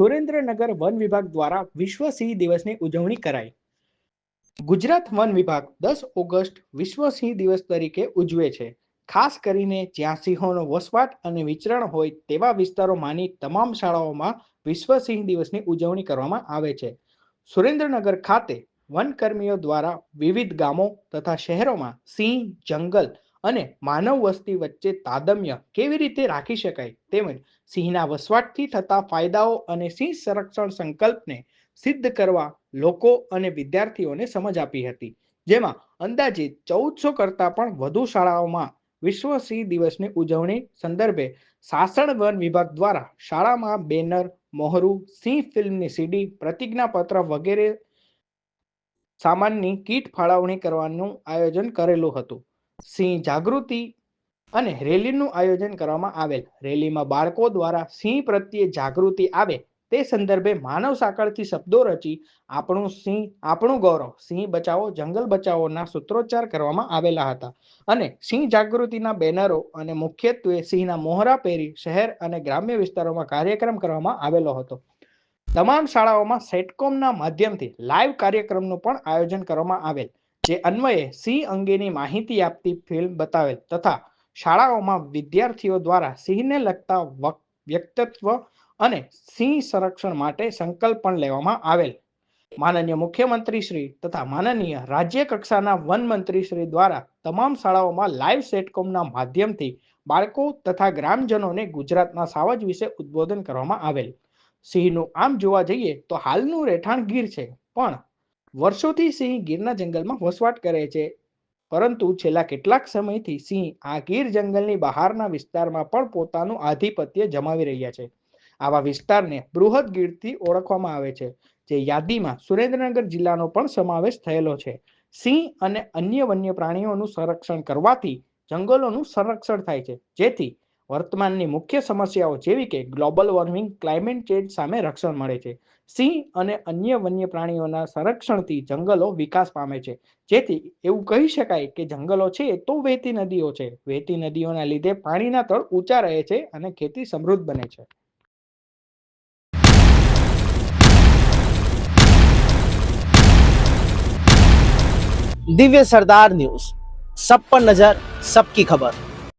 Surendranagar one વિભાગ દ્વારા વિશ્વ સિંહ દિવસની ઉજવણી કરાઈ. ગુજરાત વન વિભાગ દસ ઓગસ્ટ વિશ્વ સિંહ દિવસ તરીકે ઉજવે છે. ખાસ કરીને જ્યાં સિંહોનો વસવાટ અને વિચરણ હોય તેવા વિસ્તારોમાંની તમામ શાળાઓમાં વિશ્વ સિંહ દિવસની ઉજવણી કરવામાં આવે છે. સુરેન્દ્રનગર ખાતે વનકર્મીઓ દ્વારા વિવિધ ગામો તથા શહેરોમાં સિંહ, જંગલ અને માનવ વસ્તી વચ્ચે તાદમ્ય કેવી રીતે રાખી શકાય? તેમજ સિંહના વસવાટથી થતા ફાયદાઓ અને સિંહ સંરક્ષણ સંકલ્પને સિદ્ધ કરવા લોકો અને વિદ્યાર્થીઓને સમજ આપી હતી. જેમાં અંદાજિત ચૌદસો કરતાં પણ વધુ શાળાઓમાં વિશ્વ સિંહ દિવસની ઉજવણી સંદર્ભે સાસણ વન વિભાગ દ્વારા શાળામાં બેનર, મોહરું, સિંહ ફિલ્મની સીડી, પ્રતિજ્ઞાપત્ર વગેરે સામાનની કીટ ફાળવણી કરવાનું આયોજન કરેલું હતું. સિંહ જાગૃતિ અને રેલીનું આયોજન કરવામાં આવેલ. રેલીમાં બાળકો દ્વારા સિંહ પ્રત્યે જાગૃતિ આવે તે સંદર્ભે માનવ સાંકળથી શબ્દો રચી આપણું સિંહ, આપણું ગૌરવ, સિંહ બચાવો, જંગલ બચાવોના સૂત્રોચ્ચાર કરવામાં આવેલા હતા. અને સિંહ જાગૃતિના બેનરો અને મુખ્યત્વે સિંહના મોહરા પહેરી શહેર અને ગ્રામ્ય વિસ્તારોમાં કાર્યક્રમ કરવામાં આવેલો હતો. તમામ શાળાઓમાં સેટકોમના માધ્યમથી લાઈવ કાર્યક્રમનું પણ આયોજન કરવામાં આવેલ. જે અન્વયે સિંહ અંગેની માહિતી આપતી ફિલ્મ બતાવેલ તથા શાળાઓમાં વિદ્યાર્થીઓ દ્વારા સિંહને લગતા વ્યક્તિત્વ અને સિંહ સંરક્ષણ માટે સંકલ્પ પણ લેવામાં આવેલ. માનનીય મુખ્યમંત્રી શ્રી તથા માનનીય રાજ્ય કક્ષાના વન મંત્રી શ્રી દ્વારા તમામ શાળાઓમાં લાઈવ સેટકોમના માધ્યમથી બાળકો તથા ગ્રામજનોને ગુજરાતના સાવજ વિશે ઉદ્બોધન કરવામાં આવેલ. સિંહનું આમ જોવા જઈએ તો હાલનું રહેઠાણ ગીર છે, પણ વર્ષોથી સિંહ ગીરના જંગલમાં વસવાટ કરે છે. પરંતુ છેલ્લા કેટલાક સમયથી સિંહ આ ગીર જંગલની બહારના વિસ્તારમાં પણ પોતાનું આધિપત્ય જમાવી રહ્યા છે. આવા વિસ્તારને બૃહદ ગીરથી ઓળખવામાં આવે છે, જે યાદીમાં સુરેન્દ્રનગર જિલ્લાનો પણ સમાવેશ થયેલો છે. સિંહ અને અન્ય વન્ય પ્રાણીઓનું સંરક્ષણ કરવાથી જંગલોનું સંરક્ષણ થાય છે. જેથી વર્તમાનની મુખ્ય સમસ્યાઓ જેવી કે ગ્લોબલ વોર્મિંગ, ક્લાઇમેટ ચેન્જ સામે રક્ષણ મળે છે. સિંહ અને અન્ય વન્ય પ્રાણીઓના સંરક્ષણથી જંગલો વિકાસ પામે છે. જેથી એવું કહી શકાય કે જંગલો છે તો વહેતી નદીઓ છે. વહેતી નદીઓના લીધે પાણીના તળ ઊંચા રહે છે અને ખેતી સમૃદ્ધ બને છે. દિવ્ય સરદાર ન્યૂઝ. સબ પર નજર સબકી ખબર.